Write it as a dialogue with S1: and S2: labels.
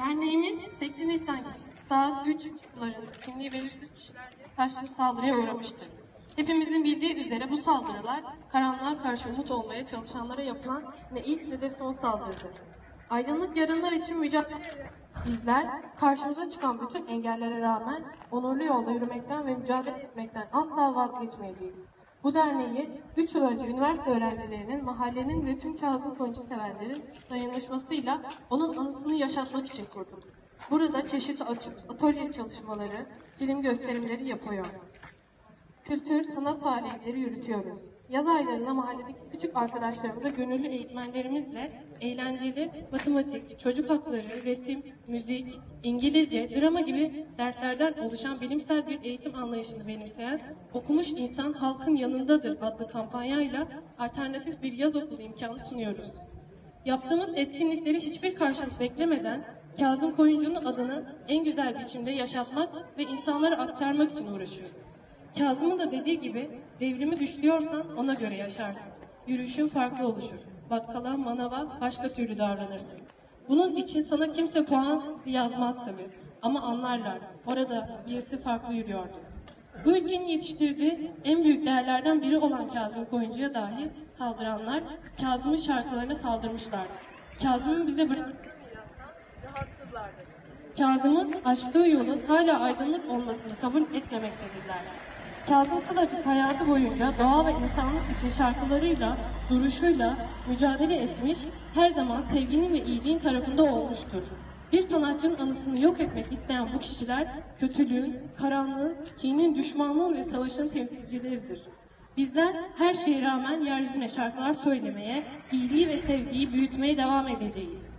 S1: Derneğimiz 8 Nisan saat 3 sularında kimliği belirsiz kişilerce taşlı saldırıya uğramıştır. Hepimizin bildiği üzere bu saldırılar karanlığa karşı umut olmaya çalışanlara yapılan ne ilk ne de son saldırıdır. Aydınlık yarınlar için mücadele bizler karşımıza çıkan bütün engellere rağmen onurlu yolda yürümekten ve mücadele etmekten asla vazgeçmeyeceğiz. Bu derneği 3 yıl önce üniversite öğrencilerinin, mahallenin ve tüm Kazım Koyuncu severlerin dayanışmasıyla onun anısını yaşatmak için kurduk. Burada çeşitli at- atölye çalışmaları, film gösterimleri yapıyor. Kültür, sanat faaliyetleri yürütüyoruz. Yaz aylarında mahalledeki küçük arkadaşlarımıza gönüllü eğitmenlerimizle eğlenceli matematik, çocuk hakları, resim, müzik, İngilizce, drama gibi derslerden oluşan bilimsel bir eğitim anlayışını benimseyen Okumuş İnsan Halkın Yanındadır adlı kampanyayla alternatif bir yaz okulu imkanı sunuyoruz. Yaptığımız etkinlikleri hiçbir karşılık beklemeden Kazım Koyuncu'nun adını en güzel biçimde yaşatmak ve insanlara aktarmak için uğraşıyoruz. Kazım'ın da dediği gibi devrimi düşlüyorsan ona göre yaşarsın. Yürüyüşün farklı oluşur. Bakkala, manava başka türlü davranırsın. Bunun için sana kimse puan yazmaz tabii. Ama anlarlar. Orada birisi farklı yürüyordu. Bu ülkenin yetiştirdiği en büyük değerlerden biri olan Kazım Koyuncu'ya dahi saldıranlar Kazım'ın şarkılarına saldırmışlardı. Kazım'ın bize bıraktığı. Kazım'ın açtığı yolun hala aydınlık olmasını kabul etmemektedirler. Kazım Kılıçık hayatı boyunca doğa ve insanlık için şarkılarıyla, duruşuyla mücadele etmiş, her zaman sevginin ve iyiliğin tarafında olmuştur. Bir sanatçının anısını yok etmek isteyen bu kişiler, kötülüğün, karanlığın, kinin, düşmanlığın ve savaşın temsilcileridir. Bizler her şeye rağmen yeryüzüne şarkılar söylemeye, iyiliği ve sevgiyi büyütmeye devam edeceğiz.